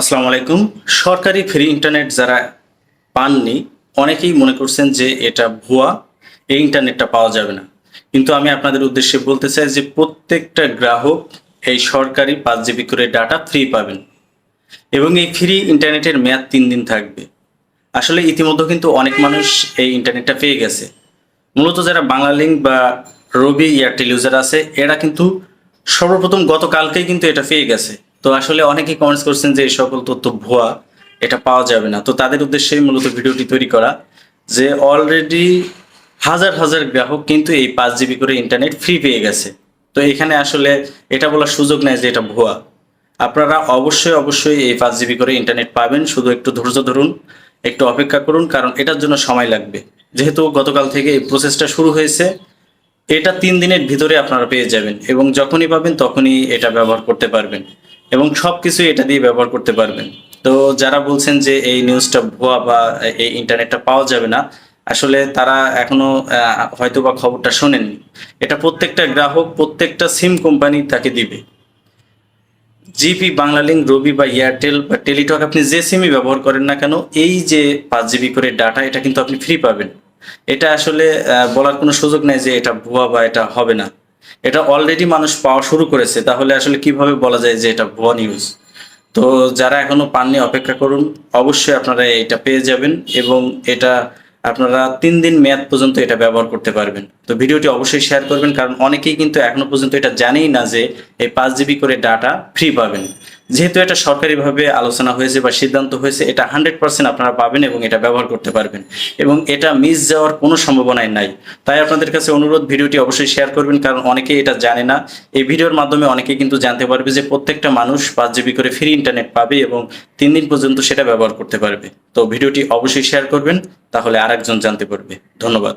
আসসালামু আলাইকুম। সরকারি ফ্রি ইন্টারনেট যারা পাননি, অনেকেই মনে করছেন যে এটা ভুয়া, এই ইন্টারনেটটা পাওয়া যাবে না। কিন্তু আমি আপনাদের উদ্দেশ্যে বলতে চাই যে প্রত্যেকটা গ্রাহক এই সরকারি পাঁচ জিবি করে ডাটা ফ্রি পাবেন। এবং এই ফ্রি ইন্টারনেটের মেয়াদ তিন দিন থাকবে। আসলে ইতিমধ্যে কিন্তু অনেক মানুষ এই ইন্টারনেটটা পেয়ে গেছে। মূলত যারা বাংলালিঙ্ক বা রবি এয়ারটেল ইউজার আছে, এরা কিন্তু সর্বপ্রথম গতকালকেই কিন্তু এটা পেয়ে গেছে। তো আসলে অনেকেই কমেন্টস করছেন যে এই সকল তথ্য ভুয়া, এটা পাওয়া যাবে না। তো তাদের উদ্দেশ্যেই মূলত ভিডিওটি তৈরি করা যে অলরেডি হাজার হাজার গ্রাহক কিন্তু এই পাঁচ জিবি করে ইন্টারনেট ফ্রি পেয়ে গেছে। তো এখানে আসলে এটা বলার সুযোগ নেই যে এটা ভুয়া। আপনারা অবশ্যই অবশ্যই এই পাঁচ জিবি করে ইন্টারনেট পাবেন। শুধু একটু ধৈর্য ধরুন, একটু অপেক্ষা করুন, কারণ এটার জন্য সময় লাগবে। যেহেতু গতকাল থেকে এই প্রসেসটা শুরু হয়েছে, এটা তিন দিনের ভিতরে আপনারা পেয়ে যাবেন এবং যখনই পাবেন তখনই এটা ব্যবহার করতে পারবেন। এবং সব কিছু এটা দিয়ে ব্যবহার করতে পারবেন। তো যারা বলছেন যে এই নিউজটা ভুয়া বা এই ইন্টারনেটটা পাওয়া যাবে না, আসলে তারা এখনও হয়তো বা খবরটা শোনেননি। এটা প্রত্যেকটা গ্রাহক, প্রত্যেকটা সিম কোম্পানি তাকে দিবে। জিপি বাংলালিঙ্ক রবি বা এয়ারটেল বা টেলিটক, আপনি যে সিমই ব্যবহার করেন না কেন, এই যে পাঁচ জিবি করে ডাটা এটা কিন্তু আপনি ফ্রি পাবেন। এটা আসলে বলার কোনো সুযোগ নেই যে এটা ভুয়া বা এটা হবে না। এটা অলরেডি মানুষ পাওয়া শুরু করেছে, তাহলে আসলে কীভাবে বলা যায় যে এটা ভুয়া নিউজ তো যারা এখনও পাননি, অপেক্ষা করুন, অবশ্যই আপনারা এটা পেয়ে যাবেন এবং এটা আপনারা তিন দিন মেয়াদ পর্যন্ত এটা ব্যবহার করতে পারবেন। তো ভিডিওটি অবশ্যই শেয়ার করবেন, কারণ অনেকেই কিন্তু এখনও পর্যন্ত এটা জানেই না যে এই পাঁচ জিবি করে ডাটা ফ্রি পাবেন। যেহেতু এটা সরকারিভাবে আলোচনা হয়েছে বা সিদ্ধান্ত হয়েছে, এটা হান্ড্রেড পার্সেন্ট আপনারা পাবেন এবং এটা ব্যবহার করতে পারবেন। এবং এটা মিস যাওয়ার কোনো সম্ভাবনাই নাই। তাই আপনাদের কাছে অনুরোধ, ভিডিওটি অবশ্যই শেয়ার করবেন, কারণ অনেকে এটা জানে না। এই ভিডিওর মাধ্যমে অনেকে কিন্তু জানতে পারবে যে প্রত্যেকটা মানুষ পাঁচ জিবি করে ফ্রি ইন্টারনেট পাবে এবং তিন দিন পর্যন্ত সেটা ব্যবহার করতে পারবে। তো ভিডিওটি অবশ্যই শেয়ার করবেন, তাহলে আরেকজন জানতে পারবে। ধন্যবাদ।